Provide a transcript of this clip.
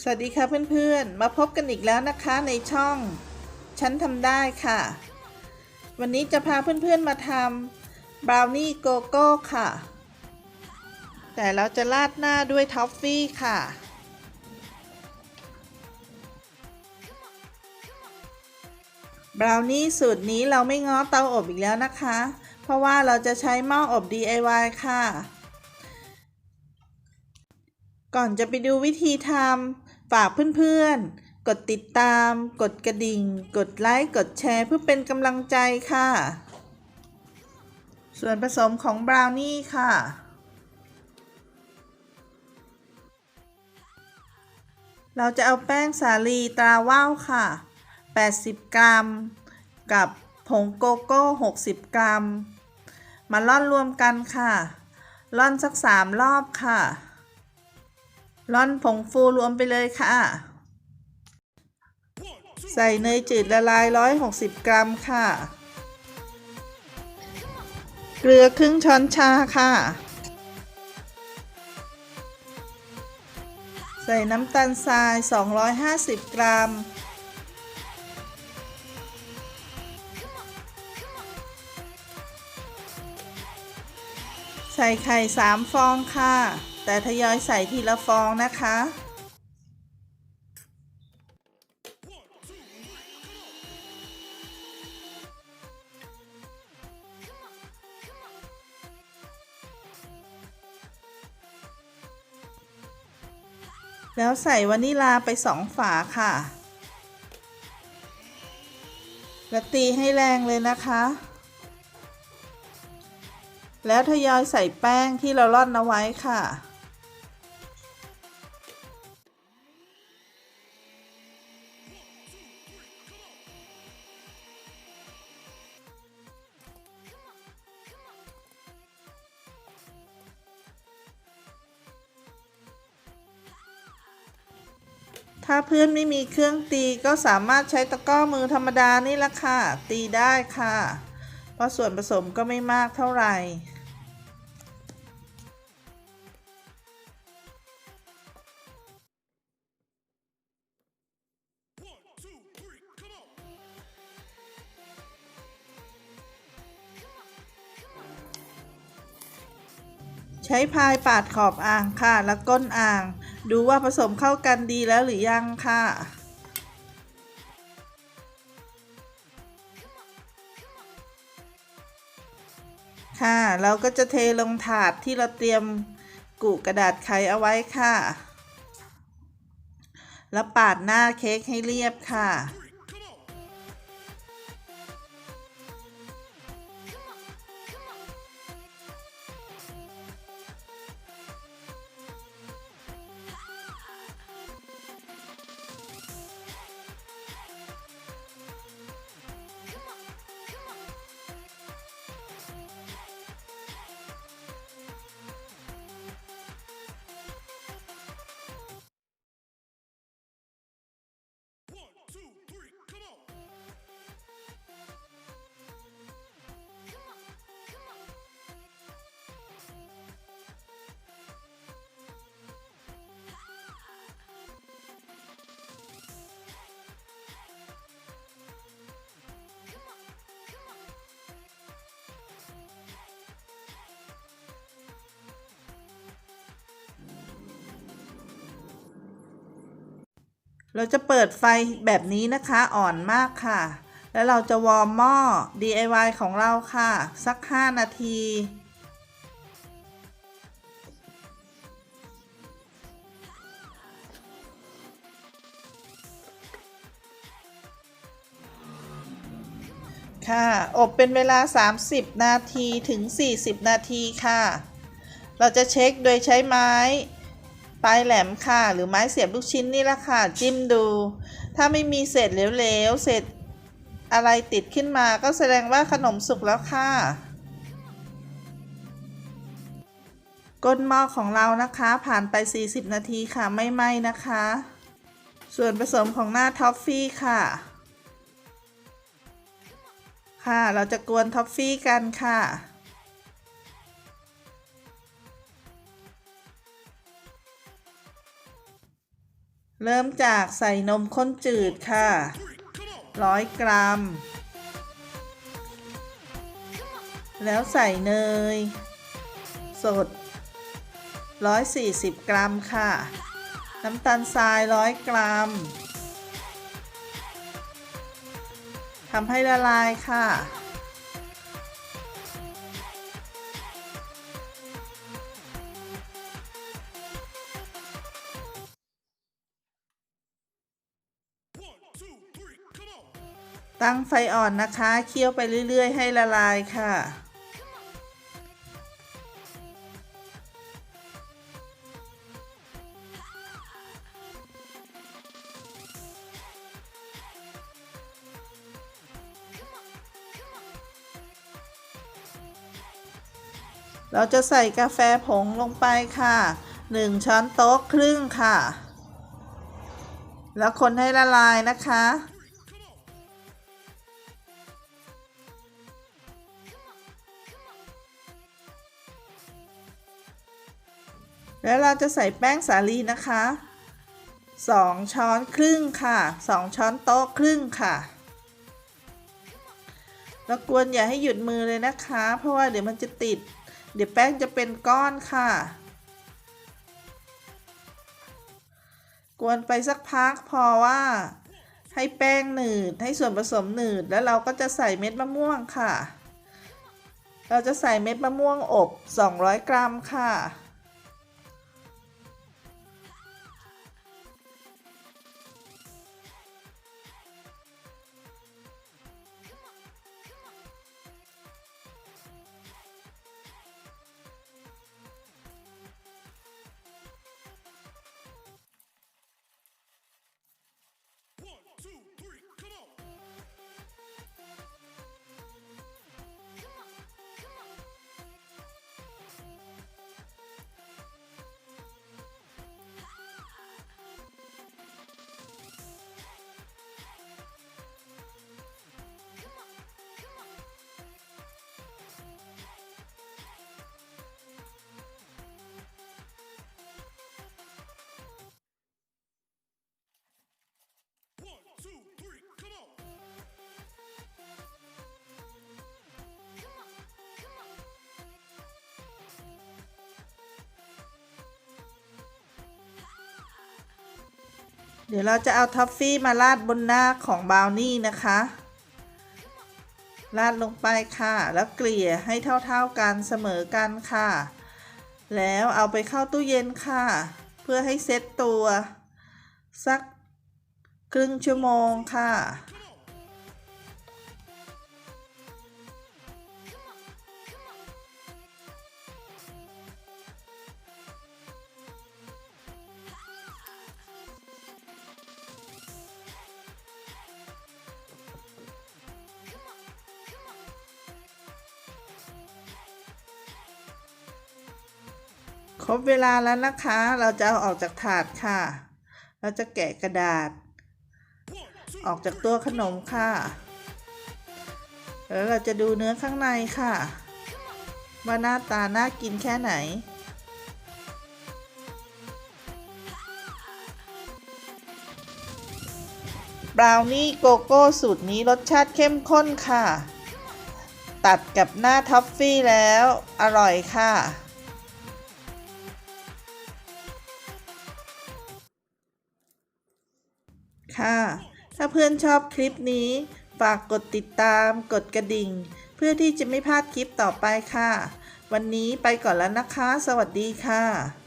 สวัสดีค่ะเพื่อนๆ มาพบกันอีกแล้วนะคะในช่องฉันทำได้ค่ะ วันนี้จะพาเพื่อนๆมาทำบราวนี่โกโก้ค่ะ แต่เราจะราดหน้าด้วยท็อฟฟี่ค่ะ บราวนี่สูตรนี้เราไม่ง้อเตาอบอีกแล้วนะคะ เพราะว่าเราจะใช้หม้ออบ DIY ค่ะ ก่อนจะไปดูวิธีทำฝากเพื่อนๆ กดติดตาม กดกระดิ่ง กดไลค์ กดแชร์เพื่อเป็นกำลังใจค่ะ ส่วนผสมของบราวนี่ค่ะ เราจะเอาแป้งสาลีตราว่าวค่ะ 80 กรัม กับผงโกโก้ 60 กรัม มาล่อนรวมกันค่ะ ล่อนสัก 3 รอบค่ะ ร่อนผงฟูรวมไปเลยค่ะ ใส่เนยจืดละลาย 160 กรัมค่ะ เกลือครึ่งช้อนชาค่ะ ใส่น้ำตาลทราย 250 กรัมใส่ไข่ 3 ฟองค่ะ แต่ทยอยใส่ทีละฟองนะคะ แล้วใส่วานิลาไปสองฝาค่ะแล้วตีให้แรงเลยนะคะ แล้วทยอยใส่แป้งที่เราร่อนเอาไว้ค่ะ ถ้าเพื่อนไม่มีเครื่องตีก็สามารถใช้ตะกร้อมือธรรมดานี่ละค่ะ ตีได้ค่ะ เพราะส่วนผสมก็ไม่มากเท่าไหร่ใช้พายปาดขอบอ่างค่ะ แล้วก้นอ่าง ดูว่าผสมเข้ากันดีแล้วหรือยังค่ะ ค่ะ เราก็จะเทลงถาดที่เราเตรียมกุกระดาษไขเอาไว้ค่ะ แล้วปาดหน้าเค้กให้เรียบค่ะ เราจะเปิดไฟแบบนี้นะคะอ่อนมากค่ะ แล้วเราจะวอร์มหม้อ DIY ของเราค่ะ สัก 5 นาที ค่ะ อบเป็นเวลา 30 นาทีถึง 40 นาทีค่ะ เราจะเช็คโดยใช้ไม้ ปลายแหลมค่ะ หรือไม้เสียบลูกชิ้นนี่ละค่ะ จิ้มดู ถ้าไม่มีเศษเหลวๆเศษอะไรติดขึ้นมาก็แสดงว่าขนมสุกแล้วค่ะ ก้นหม้อของเรานะคะ ผ่านไป 40 นาทีค่ะไม่ไหม้นะคะ ส่วนผสมของหน้าท็อฟฟี่ค่ะ ค่ะ เราจะกวนท็อฟฟี่กันค่ะ เริ่มจากใส่นมข้นจืดค่ะ ร้อยกรัม แล้วใส่เนย สด 140 กรัมค่ะ น้ำตาลทราย 100 กรัมทำให้ละลายค่ะ ตั้งไฟอ่อนนะคะ เคี่ยวไปเรื่อย ๆ ให้ละลายค่ะ เราจะใส่กาแฟผงลงไปค่ะ 1 ช้อนโต๊ะครึ่งค่ะ แล้วคนให้ละลายนะคะ แล้วเราจะใส่แป้งสาลีนะคะ 2 ช้อนครึ่งค่ะ 2 ช้อนโต๊ะครึ่งค่ะแล้วกวนอย่าให้หยุดมือเลยนะคะ เพราะว่าเดี๋ยวมันจะติด เดี๋ยวแป้งจะเป็นก้อนค่ะ กวนไปสักพักพอว่า ให้แป้งหนืดให้ส่วนผสมหนืดแล้วเราก็จะใส่เม็ดมะม่วงค่ะ เราจะใส่เม็ดมะม่วงอบ 200 กรัมค่ะ เดี๋ยวเราจะเอาท็อฟฟี่มาราดบนหน้าของบราวนี่นะคะราดลงไปค่ะ แล้วเกลี่ยให้เท่าๆกันเสมอกันค่ะ แล้วเอาไปเข้าตู้เย็นค่ะ เพื่อให้เซ็ตตัว สักครึ่งชั่วโมงค่ะ ครบเวลาแล้วนะคะ เราจะเอาออกจากถาดค่ะ เราจะแกะกระดาษ ออกจากตัวขนมค่ะ แล้วเราจะดูเนื้อข้างในค่ะ ว่าหน้าตาน่ากินแค่ไหนบราวนี่โกโก้สูตรนี้รสชาติเข้มข้นค่ะ ตัดกับหน้าท็อฟฟี่แล้ว อร่อยค่ะ ค่ะ ถ้าเพื่อนชอบคลิปนี้ ฝากกดติดตาม กดกระดิ่ง เพื่อที่จะไม่พลาดคลิปต่อไปค่ะ วันนี้ไปก่อนแล้วนะคะ สวัสดีค่ะ